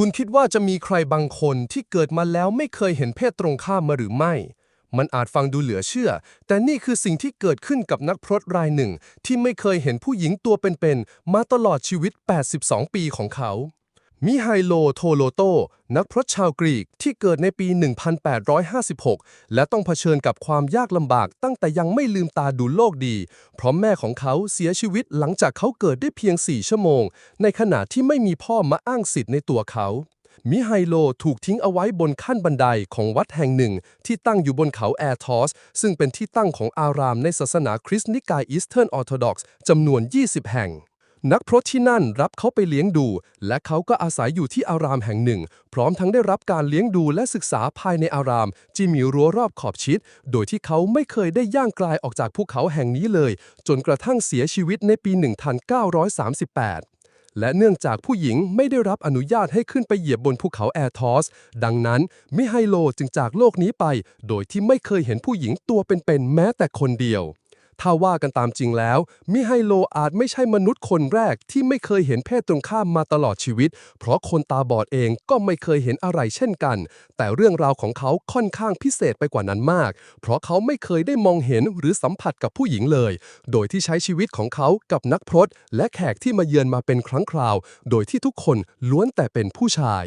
คุณคิดว่าจะมีใครบางคนที่เกิดมาแล้วไม่เคยเห็นเพศตรงข้ามมาหรือไม่ มันอาจฟังดูเหลือเชื่อ แต่นี่คือสิ่งที่เกิดขึ้นกับนักพรตรายหนึ่ง ที่ไม่เคยเห็นผู้หญิงตัวเป็นๆ มาตลอดชีวิต 82 ปีของเขา มิไฮโลโทโลโต นักพรตชาวกรีกที่เกิดในปี 1856 และต้องเผชิญกับความยากลำบากตั้งแต่ยังไม่ลืมตาดูโลกดี เพราะแม่ของเขาเสียชีวิตหลังจากเขาเกิดได้เพียง 4 ชั่วโมง ในขณะที่ไม่มีพ่อมาอ้างสิทธิ์ในตัวเขา มิไฮโลถูกทิ้งเอาไว้บนขั้นบันไดของวัดแห่งหนึ่ง ที่ตั้งอยู่บนเขาแอร์ทอส ซึ่งเป็นที่ตั้งของอารามในศาสนาคริสต์นิกายอีสเทิร์นออร์โธดอกซ์จำนวน 20 แห่ง นักพรตที่นั่นรับเขาไปเลี้ยงดู และเขาก็อาศัยอยู่ที่อารามแห่งหนึ่ง พร้อมทั้งได้รับการเลี้ยงดูและศึกษาภายในอารามที่มีรั้วรอบขอบชิด โดยที่เขาไม่เคยได้ย่างกลายออกจากภูเขาแห่งนี้เลย จนกระทั่งเสียชีวิตในปี 1938และเนื่องจากผู้หญิงไม่ได้รับอนุญาตให้ขึ้นไปเหยียบบนภูเขาแอร์ทอส ดังนั้นมิไฮโลจึงจากโลกนี้ไป โดยที่ไม่เคยเห็นผู้หญิงตัวเป็นๆแม้แต่คนเดียว ถ้าว่ากันตามจริงแล้วมิไฮโลอาจไม่ใช่มนุษย์คนแรกที่ไม่เคยเห็นเพศตรงข้ามมาตลอดชีวิต เพราะคนตาบอดเองก็ไม่เคยเห็นอะไรเช่นกัน แต่เรื่องราวของเขาค่อนข้างพิเศษไปกว่านั้นมาก เพราะเขาไม่เคยได้มองเห็นหรือสัมผัสกับผู้หญิงเลย โดยที่ใช้ชีวิตของเขากับนักพรตและแขกที่มาเยือนมาเป็นครั้งคราว โดยที่ทุกคนล้วนแต่เป็นผู้ชาย